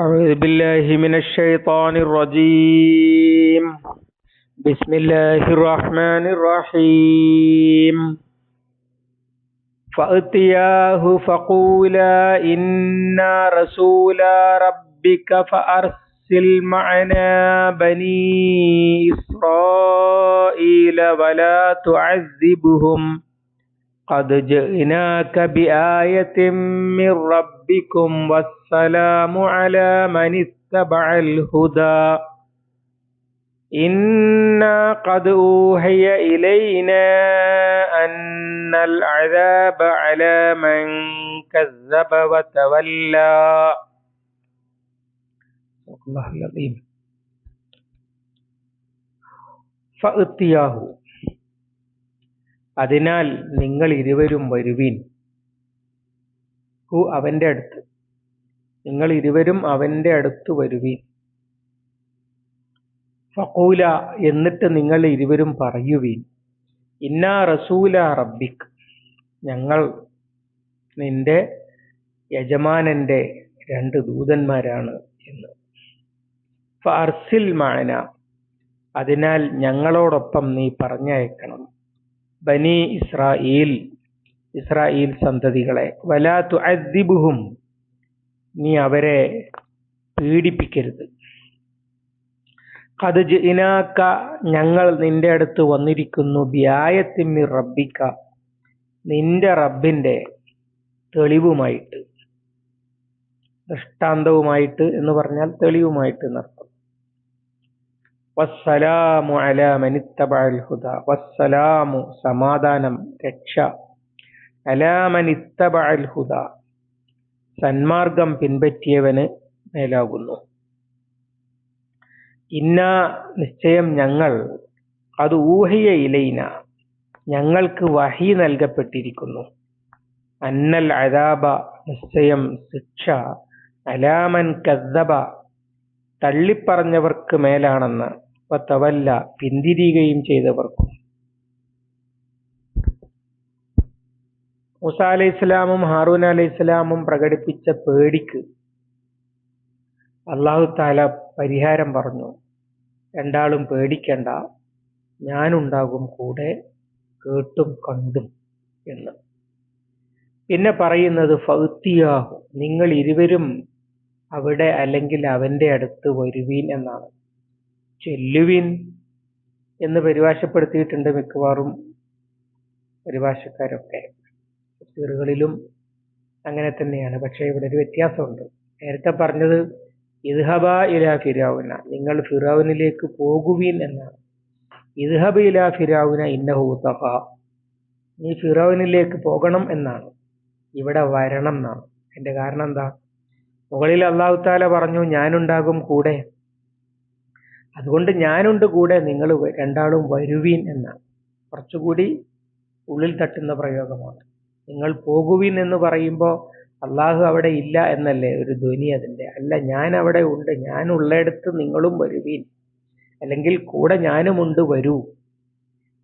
أعوذ بالله من الشيطان الرجيم. بسم الله الرحمن الرحيم. فأتياه فقولا إنا رسولا ربك فأرسل معنا بني إسرائيل ولا تعذبهم. قد جئناك بآية من ربكم والسلام على من اتبع الهدى إنا قد أوحي إلينا أن العذاب على من كذب وتولى الله العظيم. فأتياه. അതിനാൽ നിങ്ങൾ ഇരുവരും വരുവീൻ. ഹു അവന്റെ അടുത്ത്. നിങ്ങൾ ഇരുവരും അവന്റെ അടുത്ത് വരുവീൻ. ഫഖൂല എന്നിട്ട് നിങ്ങൾ ഇരുവരും പറയുവീൻ. ഇന്ന റസൂല റബ്ബിക് ഞങ്ങൾ നിന്റെ യജമാനന്റെ രണ്ട് ദൂതന്മാരാണ് എന്ന്. ഫർസിൽ മാന അതിനാൽ ഞങ്ങളോടൊപ്പം നീ പറഞ്ഞയക്കണം. ബനി ഇസ്രായേൽ ഇസ്രായേൽ സന്തതികളെ. വലാ തുഅദ്ദിബുഹും നീ അവരെ പീഡിപ്പിക്കരുത്. അത് ഇനാക്ക ഞങ്ങൾ നിന്റെ അടുത്ത് വന്നിരിക്കുന്നു. വ്യായത്തിമ്മി റബ്ബിക്ക നിന്റെ റബ്ബിന്റെ തെളിവുമായിട്ട് ദൃഷ്ടാന്തവുമായിട്ട് എന്ന് പറഞ്ഞാൽ തെളിവുമായിട്ട് എന്നർത്ഥം. വസ്സലാമു അലാ മനിത്തബഅൽ ഹുദ. വസ്സലാമു സമാധാനം രക്ഷ. അലാ മനിത്തബഅൽ ഹുദ. സന്മാർഗം പിൻപറ്റിയവന് മേലാകുന്നു. ഇന്ന നിശ്ചയം ഞങ്ങൾ അത് ഊഹിയ ഇലൈന ഞങ്ങൾക്ക് വഹി നൽകപ്പെട്ടിരിക്കുന്നു. അന്നൽ അദാബ നിശ്ചയം ശിക്ഷ. അലാമൻ കദ്ദബ തള്ളിപ്പറഞ്ഞവർക്ക് മേലാണെന്ന്. തവല്ല പിന്തിരിയുകയും ചെയ്തവർക്കും. മൂസ അലൈഹി ഇസ്ലാമും ഹാറൂൻ അലൈഹി ഇസ്ലാമും പ്രകടിപ്പിച്ച പേടിക്ക് അള്ളാഹു താല പരിഹാരം പറഞ്ഞു. രണ്ടാളും പേടിക്കണ്ട ഞാനുണ്ടാകും കൂടെ കേട്ടും കണ്ടും എന്ന്. പിന്നെ പറയുന്നത് ഫൗത്തിയാഹു നിങ്ങൾ ഇരുവരും അവിടെ അല്ലെങ്കിൽ അവന്റെ അടുത്ത് വരുവീൻ എന്നാണ്. ചെല്ലുവിൻ എന്ന് പരിഭാഷപ്പെടുത്തിയിട്ടുണ്ട് മിക്കവാറും പരിഭാഷക്കാരൊക്കെ. തഫ്സീറുകളിലും അങ്ങനെ തന്നെയാണ് പക്ഷേ ഇവിടെ ഒരു വ്യത്യാസമുണ്ട്. നേരത്തെ പറഞ്ഞത് ഇദ്ഹബ ഇല ഫിരാവുന നിങ്ങൾ ഫിറാവുനിലേക്ക് പോകുവിൻ എന്നാണ്. ഇദ്ഹബ ഇല ഫിരാവുന ഇന്നഹു തഹ നീ ഫിറാവുനിലേക്ക് പോകണം എന്നാണ്. ഇവിടെ വരണം എന്നാണ്. അതിന്റെ കാരണം എന്താ? മുകളിൽ അള്ളാഹു താല പറഞ്ഞു ഞാനുണ്ടാകും കൂടെ. അതുകൊണ്ട് ഞാനുണ്ട് കൂടെ നിങ്ങൾ രണ്ടാളും വരുവീൻ എന്നാണ്. കുറച്ചുകൂടി ഉള്ളിൽ തട്ടുന്ന പ്രയോഗമാണ്. നിങ്ങൾ പോകുവിൻ എന്ന് പറയുമ്പോൾ അള്ളാഹു അവിടെ ഇല്ല എന്നല്ലേ? ഒരു ധ്വനി അതിന്റെ. അല്ല ഞാൻ അവിടെ ഉണ്ട്. ഞാൻ ഉള്ളിടത്ത് നിങ്ങളും വരുവീൻ. അല്ലെങ്കിൽ കൂടെ ഞാനുമുണ്ട് വരൂ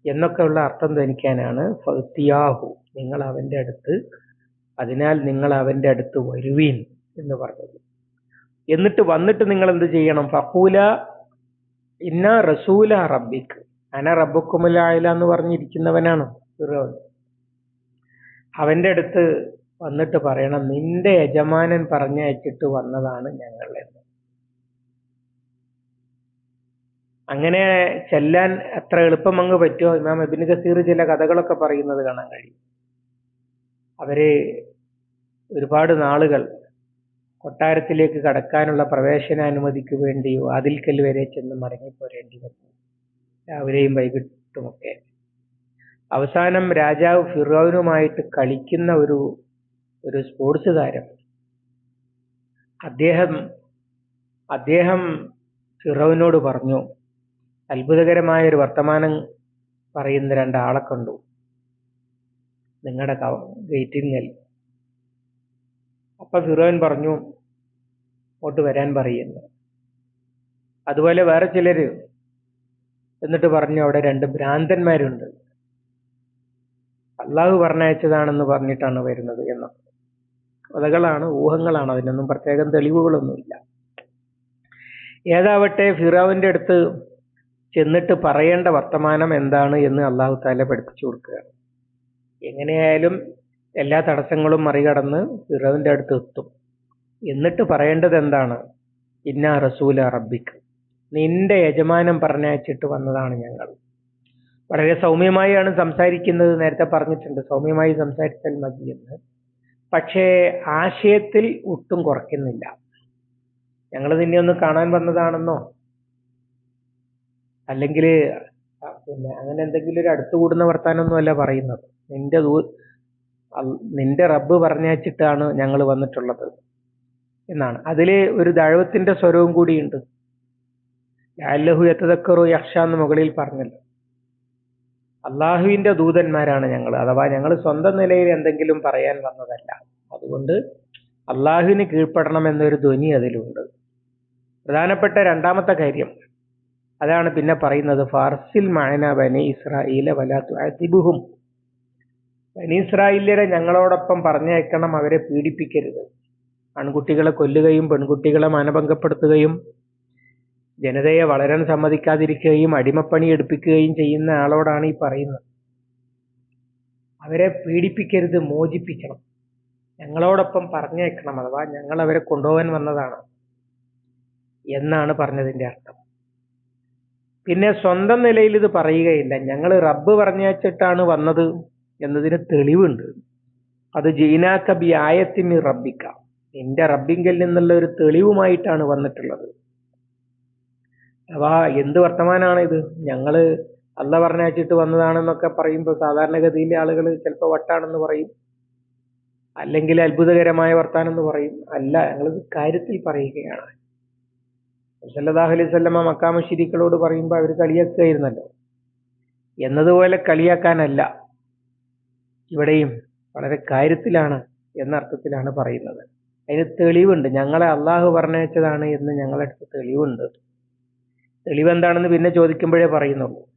എന്നൊക്കെയുള്ള അർത്ഥം ധനിക്കാനാണ് ഫത്തിയാഹു. നിങ്ങൾ അവന്റെ അടുത്ത് അതിനാൽ നിങ്ങൾ അവന്റെ അടുത്ത് വരുവീൻ എന്ന് പറഞ്ഞത്. എന്നിട്ട് വന്നിട്ട് നിങ്ങൾ എന്ത് ചെയ്യണം? ഫഖൂല ഇന്ന റസൂല റബ്ബിക്ക്. അന റബ്ബുക്കുമലായില എന്ന് പറഞ്ഞിരിക്കുന്നവനാണ് ഫിറോൻ. അവന്റെ അടുത്ത് വന്നിട്ട് പറയണം നിന്റെ യജമാനൻ പറഞ്ഞയച്ചിട്ട് വന്നതാണ് ഞങ്ങൾ എന്ന് അങ്ങനെ ചെല്ലാൻ എത്ര എളുപ്പം അങ്ങ് പറ്റുമോ? ഇമാം എബിൻ ഗസീർ ചില കഥകളൊക്കെ പറയുന്നത് കാണാൻ കഴിയും. അവർ ഒരുപാട് നാളുകൾ കൊട്ടാരത്തിലേക്ക് കടക്കാനുള്ള പ്രവേശനാനുമതിക്ക് വേണ്ടി വാതിൽക്കൽ വരെ ചെന്ന് മടങ്ങിപ്പോരേണ്ടി വന്നു. രാവിലെയും വൈകിട്ടുമൊക്കെ. അവസാനം രാജാവ് ഫിറോനുമായിട്ട് കളിക്കുന്ന ഒരു ഒരു സ്പോർട്സ് താരം. അദ്ദേഹം അദ്ദേഹം ഫിറോവിനോട് പറഞ്ഞു അത്ഭുതകരമായ ഒരു വർത്തമാനം പറയുന്ന രണ്ടാളെ കണ്ടു. നിങ്ങളുടെ ഗേറ്റിങ്ങൽ അപ്പൊ ഫിറോൻ പറഞ്ഞു അങ്ങോട്ട് വരാൻ പറയുന്നു. അതുപോലെ വേറെ ചിലര് എന്നിട്ട് പറഞ്ഞു അവിടെ രണ്ട് ഭ്രാന്തന്മാരുണ്ട്. അള്ളാഹു പറഞ്ഞയച്ചതാണെന്ന് പറഞ്ഞിട്ടാണ് വരുന്നത് എന്ന്. കഥകളാണ് ഊഹങ്ങളാണ് അതിനൊന്നും പ്രത്യേകം തെളിവുകളൊന്നുമില്ല. ഏതാവട്ടെ ഫിറാവിന്റെ അടുത്ത് ചെന്നിട്ട് പറയേണ്ട വർത്തമാനം എന്താണ് എന്ന് അള്ളാഹു താല പഠിപ്പിച്ചു കൊടുക്കുകയാണ്. എങ്ങനെയായാലും എല്ലാ തടസ്സങ്ങളും മറികടന്ന് ഫിറാവിന്റെ അടുത്ത് എത്തും. എന്നിട്ട് പറയേണ്ടത് എന്താണ്? ഇന്ന റസൂല റബ്ബിക്ക്. നിന്റെ യജമാനം പറഞ്ഞയച്ചിട്ട് വന്നതാണ് ഞങ്ങൾ. വളരെ സൗമ്യമായാണ് സംസാരിക്കുന്നത്. നേരത്തെ പറഞ്ഞിട്ടുണ്ട് സൗമ്യമായി സംസാരിച്ചാൽ മതി എന്ന്. പക്ഷേ ആശയത്തിൽ ഒട്ടും കുറയ്ക്കുന്നില്ല. ഞങ്ങൾ നിന്നെ ഒന്ന് കാണാൻ വന്നതാണെന്നോ? അല്ലെങ്കിൽ പിന്നെ അങ്ങനെ എന്തെങ്കിലും ഒരു അടുത്തുകൂടുന്ന അല്ല പറയുന്നത്. നിന്റെ നിന്റെ റബ്ബ് പറഞ്ഞയച്ചിട്ടാണ് ഞങ്ങൾ വന്നിട്ടുള്ളത് എന്നാണ്. അതിൽ ഒരു ദഴവത്തിന്റെ സ്വരവും കൂടിയുണ്ട് അല്ലഹു എത്തതക്കറു യക്ഷ എന്ന് മുകളിൽ പറഞ്ഞല്ലോ. അള്ളാഹുവിന്റെ ദൂതന്മാരാണ് ഞങ്ങൾ അഥവാ ഞങ്ങൾ സ്വന്തം നിലയിൽ എന്തെങ്കിലും പറയാൻ വന്നതല്ല. അതുകൊണ്ട് അള്ളാഹുവിന് കീഴ്പ്പെടണം എന്നൊരു ധ്വനി അതിലുണ്ട്. പ്രധാനപ്പെട്ട രണ്ടാമത്തെ കാര്യം. അതാണ് പിന്നെ പറയുന്നത് ഫാർസിൽ മായന ബനി ഇസ്രായേല വലാത്തു അതിബുഹും ബനി ഇസ്രായേലിയരെ ഞങ്ങളോടൊപ്പം പറഞ്ഞയക്കണം അവരെ പീഡിപ്പിക്കരുത്. ആൺകുട്ടികളെ കൊല്ലുകയും പെൺകുട്ടികളെ മാനഭംഗപ്പെടുത്തുകയും ജനതയെ വളരാൻ സമ്മതിക്കാതിരിക്കുകയും അടിമപ്പണി എടുപ്പിക്കുകയും ചെയ്യുന്ന ആളോടാണ് ഈ പറയുന്നത്. അവരെ പീഡിപ്പിക്കരുത് മോചിപ്പിക്കണം. ഞങ്ങളോടൊപ്പം പറഞ്ഞേക്കണം അഥവാ ഞങ്ങൾ അവരെ കൊണ്ടുപോകാൻ വന്നതാണ് എന്നാണ് പറഞ്ഞതിന്റെ അർത്ഥം. പിന്നെ സ്വന്തം നിലയിൽ ഇത് പറയുകയില്ല. ഞങ്ങൾ റബ്ബ് പറഞ്ഞയച്ചിട്ടാണ് വന്നത്. എന്നതിന് തെളിവുണ്ട്. അത് ജീനാ ബി ആയത്തിന് റബ്ബിക്ക. നിന്റെ റബ്ബിങ്കൽ നിന്നുള്ള ഒരു തെളിവുമായിട്ടാണ് വന്നിട്ടുള്ളത്. അഥവാ എന്ത് വർത്തമാനാണ് ഇത് ഞങ്ങൾ അല്ല പറഞ്ഞയച്ചിട്ട് വന്നതാണെന്നൊക്കെ പറയുമ്പോൾ സാധാരണഗതിയിലെ ആളുകൾ ചിലപ്പോൾ വട്ടാണെന്ന് പറയും. അല്ലെങ്കിൽ അത്ഭുതകരമായ വർത്താനം എന്ന് പറയും. അല്ല ഞങ്ങളിത് കാര്യത്തിൽ പറയുകയാണ്. സല്ലല്ലാഹു അലൈഹി സ്വല്ലമ്മ മക്കാമ ശിരിക്കളോട് പറയുമ്പോൾ അവർ കളിയാക്കുകയായിരുന്നല്ലോ. എന്നതുപോലെ കളിയാക്കാനല്ല. ഇവിടെയും വളരെ കാര്യത്തിലാണ് എന്ന അർത്ഥത്തിലാണ് പറയുന്നത്. അതിന് തെളിവുണ്ട്. ഞങ്ങളെ അള്ളാഹു പറഞ്ഞയച്ചതാണ് എന്ന് ഞങ്ങളടുത്ത് തെളിവുണ്ട്. തെളിവ് എന്താണെന്ന് പിന്നെ ചോദിക്കുമ്പോഴേ പറയുന്നുള്ളൂ.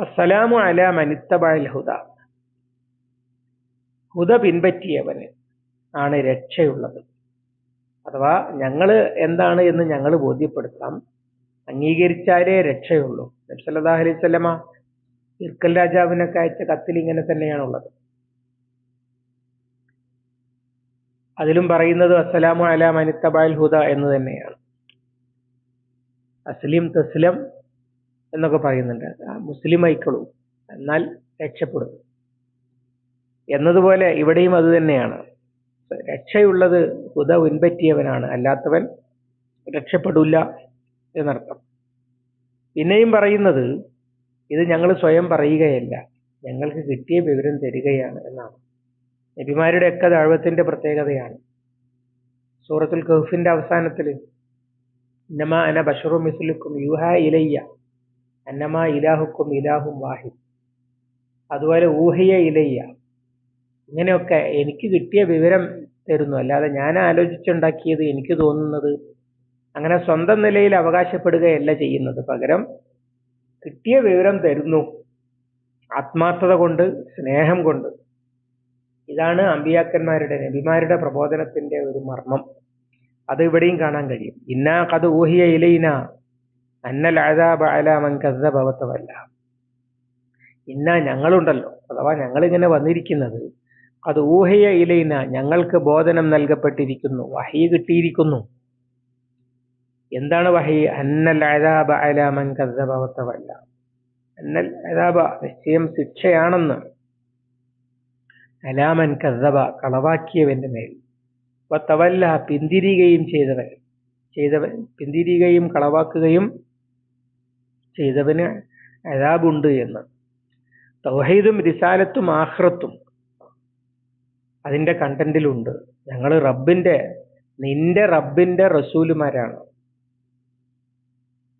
അസ്സലാമു അല മനിത്തബായൽ ഹുദ. ഹുദ പിൻപറ്റിയവന് ആണ് രക്ഷയുള്ളത്. അഥവാ ഞങ്ങൾ എന്താണ് എന്ന് ഞങ്ങൾ ബോധ്യപ്പെടുത്താം. അംഗീകരിച്ചാലേ രക്ഷയുള്ളൂ. നബ്സല്ലാഹു അലൈഹി സ്വലമ ഇർക്കൽ രാജാവിനൊക്കെ അയച്ച കത്തിൽ ഇങ്ങനെ തന്നെയാണുള്ളത്. അതിലും പറയുന്നത് അസ്സലാമു അല മനിത്തബാൽ ഹുദ എന്ന് തന്നെയാണ്. അസ്ലിം തസ്ലം എന്നൊക്കെ പറയുന്നുണ്ട്. മുസ്ലിം ഐക്കളും എന്നാൽ രക്ഷപ്പെടും എന്നതുപോലെ ഇവിടെയും അത് തന്നെയാണ്. രക്ഷയുള്ളത് ഹുദ ഉൻപറ്റിയവനാണ് അല്ലാത്തവൻ രക്ഷപ്പെടില്ല എന്നർത്ഥം. പിന്നെയും പറയുന്നത് ഇത് ഞങ്ങൾ സ്വയം പറയുകയല്ല. ഞങ്ങൾക്ക് കിട്ടിയ വിവരം തരികയാണ് എന്നാണ്. നബിമാരുടെ ഒക്കെ ദഴവത്തിന്റെ പ്രത്യേകതയാണ്. സൂറത്തുൽ കഹ്ഫിന്റെ അവസാനത്തിൽ ഇന്നമാ അന ബഷറു മിസ്ലുക്കും യുഹ ഇലയ്യ അന്നമാ ഇലാഹുക്കും ഇലാഹും വാഹിദ്. അതുപോലെ ഊഹയ ഇലയ്യ. ഇങ്ങനെയൊക്കെ എനിക്ക് കിട്ടിയ വിവരം തരുന്നു. അല്ലാതെ ഞാൻ ആലോചിച്ചുണ്ടാക്കിയത് എനിക്ക് തോന്നുന്നത് അങ്ങനെ സ്വന്തം നിലയിൽ അവകാശപ്പെടുകയല്ല ചെയ്യുന്നത്. പകരം കിട്ടിയ വിവരം തരുന്നു. ആത്മാർത്ഥത കൊണ്ട് സ്നേഹം കൊണ്ട്. ഇതാണ് അമ്പിയാക്കന്മാരുടെ നബിമാരുടെ പ്രബോധനത്തിന്റെ ഒരു മർമ്മം. അത് ഇവിടെയും കാണാൻ കഴിയും. ഇന്നാ കത് ഊഹിയ ഇലയിന അന്നൽ അഴാബ അലാമൻ കഥബവത്തവല്ല ഇന്ന ഞങ്ങളുണ്ടല്ലോ അഥവാ ഞങ്ങളിങ്ങനെ വന്നിരിക്കുന്നത് അത് ഊഹയ ഇലയിന ഞങ്ങൾക്ക് ബോധനം നൽകപ്പെട്ടിരിക്കുന്നു വഹി കിട്ടിയിരിക്കുന്നു. എന്താണ് വഹി? അന്നൽ അഴാബ അലാമൻ കഥബവത്തവല്ല അന്നൽ അഴാബ നിശ്ചയം ശിക്ഷയാണെന്ന്. അലാമൻ കഥബ കളവാക്കിയവന്റെ മേൽ. വത്തവല്ല പിന്തിരിയുകയും ചെയ്തവൻ. ചെയ്തവൻ പിന്തിരിയുകയും കളവാക്കുകയും ചെയ്തവന് അതാബുണ്ട് എന്ന്. തൗഹീദും റിസാലത്തും ആഹ്റത്തും അതിന്റെ കണ്ടന്റിലുണ്ട് ഞങ്ങൾ റബ്ബിന്റെ നിന്റെ റബ്ബിന്റെ റസൂലുമാരാണ്.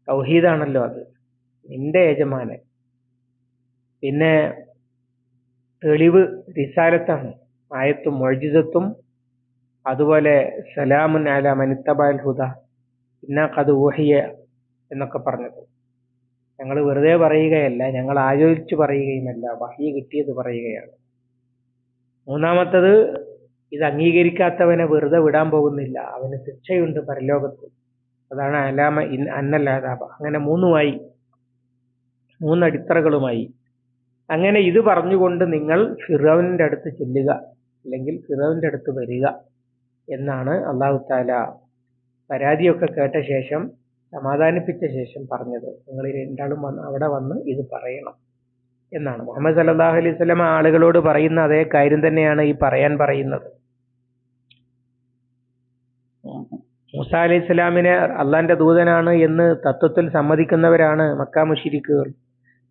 തൗഹീദാണല്ലോ അത്. നിന്റെ യജമാനൻ. പിന്നെ തെളിവ് റിസാലത്താണ്. ആയത്തും മൊഴിജിതത്തും അതുപോലെ സലാമുൻ അല മനിത്തബാൽ ഹുദ ഇന്ന കത് ഊഹിയ എന്നൊക്കെ പറഞ്ഞത്. ഞങ്ങൾ വെറുതെ പറയുകയല്ല ഞങ്ങൾ ആലോചിച്ച് പറയുകയുമല്ല വഹ്യ കിട്ടിയത് പറയുകയാണ്. മൂന്നാമത്തത് ഇത് അംഗീകരിക്കാത്തവനെ വെറുതെ വിടാൻ പോകുന്നില്ല. അവന് ശിക്ഷയുണ്ട് പരലോകത്ത്. അതാണ് അലാമ ഇൻ അന്നല്ലാതാപ അങ്ങനെ മൂന്നുമായി മൂന്നടിത്തറകളുമായി. അങ്ങനെ ഇത് പറഞ്ഞുകൊണ്ട് നിങ്ങൾ ഫിറോവിന്റെ അടുത്ത് ചെല്ലുക അല്ലെങ്കിൽ ഫിറോവിന്റെ അടുത്ത് വരിക എന്നാണ് അള്ളാഹു താല പരാതിയൊക്കെ കേട്ട ശേഷം സമാധാനിപ്പിച്ച ശേഷം പറഞ്ഞത്. നിങ്ങൾ രണ്ടാളും വന്ന് അവിടെ വന്ന് ഇത് പറയണം എന്നാണ്. മുഹമ്മദ് സല്ലാഹു അലൈഹി ആളുകളോട് പറയുന്ന അതേ കാര്യം തന്നെയാണ് ഈ പറയാൻ പറയുന്നത്. മൂസ അലൈഹി ഇസ്ലാമിനെ അള്ളാന്റെ ദൂതനാണ് എന്ന് തത്വത്തിൽ സമ്മതിക്കുന്നവരാണ് മക്ക മുഷിരിക്കുകൾ.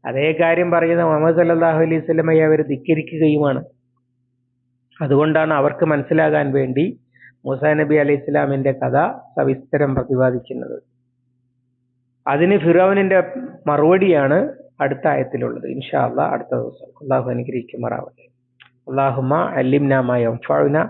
അതേ കാര്യം പറയുന്ന മുഹമ്മദ് സല്ലാഹു അലൈഹി സ്വലമയെ അവർ ധിക്കരിക്കുകയുമാണ്. അതുകൊണ്ടാണ് അവർക്ക് മനസ്സിലാകാൻ വേണ്ടി മൂസ നബി അലൈഹി ഇസ്ലാമിന്റെ കഥ സവിസ്തരം പ്രതിപാദിക്കുന്നത്. അതിന് ഫിറോവിനിന്റെ മറുപടിയാണ് അടുത്ത ആയത്തിലുള്ളത്. ഇൻഷാ അള്ളാഹ് അടുത്ത ദിവസം. അള്ളാഹു അനുഗ്രഹിക്കുമാറാവട്ടെ. അള്ളാഹുമ അല്ലിംന മാ യൻഫഉന